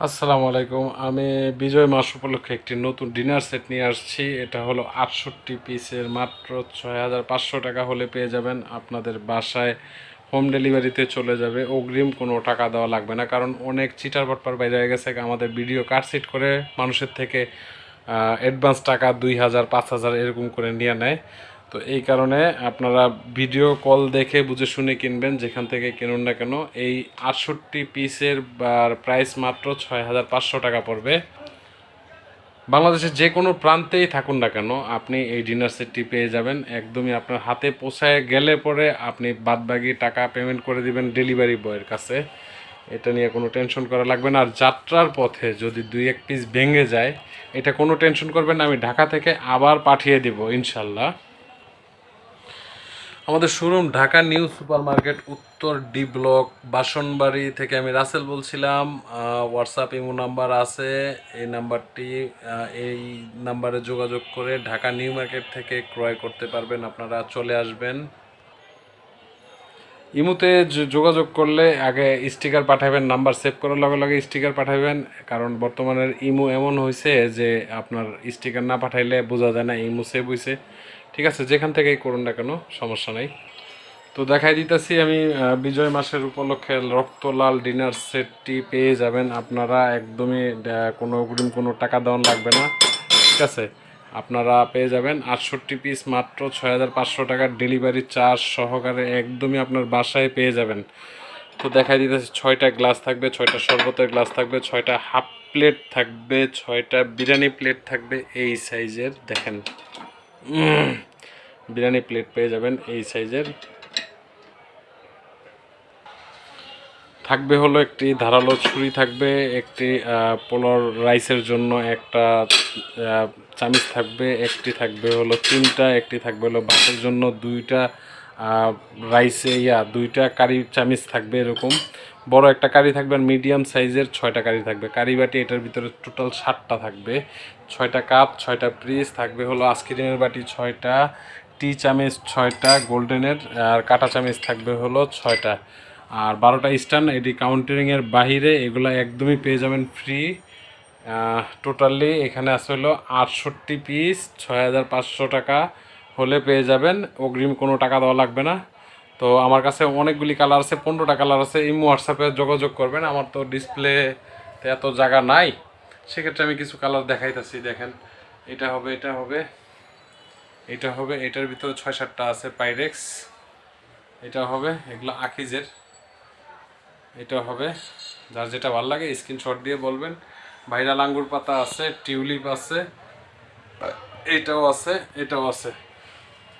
আসসালামু আলাইকুম। আমি বিজয় মাস উপলক্ষে একটি নতুন ডিনার সেট নিয়ে আসছি। এটা হলো আটষট্টি পিসের মাত্র ছয় হাজার পাঁচশো টাকা হলে পেয়ে যাবেন। আপনাদের বাসায় হোম ডেলিভারিতে চলে যাবে। অগ্রিম কোনো টাকা দেওয়া লাগবে না, কারণ অনেক চিটার বাটপার বাইরে হয়ে গেছে। আমাদের ভিডিও কাটসিট করে মানুষের থেকে অ্যাডভান্স টাকা দুই হাজার, পাঁচ হাজার এরকম করে নিয়ে নেয়। তো এই কারণে আপনারা ভিডিও কল দেখে বুঝে শুনে কিনবেন, যেখান থেকে কিনুন না কেন। এই আটষট্টি পিসের প্রাইস মাত্র ছয় হাজার পাঁচশো টাকা পড়বে। বাংলাদেশের যে কোনো প্রান্তেই থাকুন না কেন, আপনি এই ডিনার সেটটি পেয়ে যাবেন। একদমই আপনার হাতে পোষায় গেলে পরে আপনি বাদবাকি টাকা পেমেন্ট করে দিবেন ডেলিভারি বয়ের কাছে। এটা নিয়ে কোনো টেনশন করা লাগবে না। আর যাত্রার পথে যদি দুই এক পিস ভেঙে যায়, এটা কোনো টেনশন করবেন না। আমি ঢাকা থেকে আবার পাঠিয়ে দিব, ইনশাল্লাহ। আমাদের showroom Dhaka new super market উত্তর ডি ব্লক, বাসনবাড়ি থেকে আমি রাসেল বলছিলাম। হোয়াটসঅ্যাপ ইমো নাম্বার আছে, এই নাম্বারটি এই নাম্বারে যোগাযোগ করে ঢাকা নিউ মার্কেট থেকে ক্রয় করতে পারবেন, আপনারা চলে আসবেন। ইমুতে যোগাযোগ করলে আগে স্টিকার পাঠাবেন, নাম্বার সেভ করার লগে লগে স্টিকার পাঠাবেন, কারণ বর্তমানের ইমু এমন হয়েছে যে আপনার স্টিকার না পাঠাইলে বোঝা যায় না ইমু সেভ হয়েছে ঠিক আছে, যেখান থেকেই করুন না কেন, সমস্যা নাই। তো দেখাই দিতেছি, আমি বিজয় মাসের উপলক্ষে রক্তলাল ডিনার সেটটি পেয়ে যাবেন। আপনারা একদমই কোনো অগ্রিম কোনো টাকা দেওয়ান লাগবে না, ঠিক আছে? আপনারা পেয়ে যাবেন। আটষট্টি পিস মাত্র ছয় হাজার পাঁচশো টাকার ডেলিভারি চার্জ সহকারে একদমই আপনার বাসায় পেয়ে যাবেন। তো দেখাই দিতেছি, ছয়টা গ্লাস থাকবে, ছয়টা শরবতের গ্লাস থাকবে, ছয়টা হাফ প্লেট থাকবে, ছয়টা বিরিয়ানি প্লেট থাকবে, এই সাইজের দেখেন। বিরিয়ানি প্লেট পেয়ে যাবেন এই সাইজের। থাকবে হলো একটি ধারালো ছুরি, থাকবে একটি পোলার রাইসের জন্য একটা চামিচ থাকবে, একটি থাকবে হলো তিনটা, একটি থাকবে হলো বাসের জন্য দুইটা রাইসে ইয়া, দুইটা কারি চামিচ থাকবে এরকম। বড় একটা কারি থাকবে আর মিডিয়াম সাইজের ছয়টা কারি থাকবে। কারি বাটি এটার ভিতরে টোটাল ষাটটা থাকবে। ছয়টা কাপ ছয়টা পিস থাকবে হলো আইসক্রিমের বাটি ছয়টা টি চামিচ ছয়টা গোল্ডেনের আর কাটা চামিচ থাকবে হলো ছয়টা। আর বারোটা স্টান এটি কাউন্টারিংয়ের বাহিরে, এগুলো একদমই পেয়ে যাবেন ফ্রি টোটালি এখানে আছে হলো আটষট্টি পিস ছয় হাজার পাঁচশো টাকা হলে পেয়ে যাবেন। অগ্রিম কোনো টাকা দেওয়া লাগবে না। তো আমার কাছে অনেকগুলি কালার আছে, পনেরোটা কালার আছে, এই হোয়াটসঅ্যাপে যোগাযোগ করবেন, আমার তো ডিসপ্লেতে এত জায়গা নাই। সেক্ষেত্রে আমি কিছু কালার দেখাইতেছি, দেখেন। এটা হবে এটা হবে এটা হবে, এটার ভিতরে ছয় সাতটা আছে পাইরেক্স এটা হবে, এগুলো আকিজের। এটা হবে, যার যেটা ভালো লাগে, স্ক্রিনশট দিয়ে বলবেন। ভাইরাল আঙ্গুর পাতা আছে, টিউলিপ আছে, এটাও আছে এটাও আছে।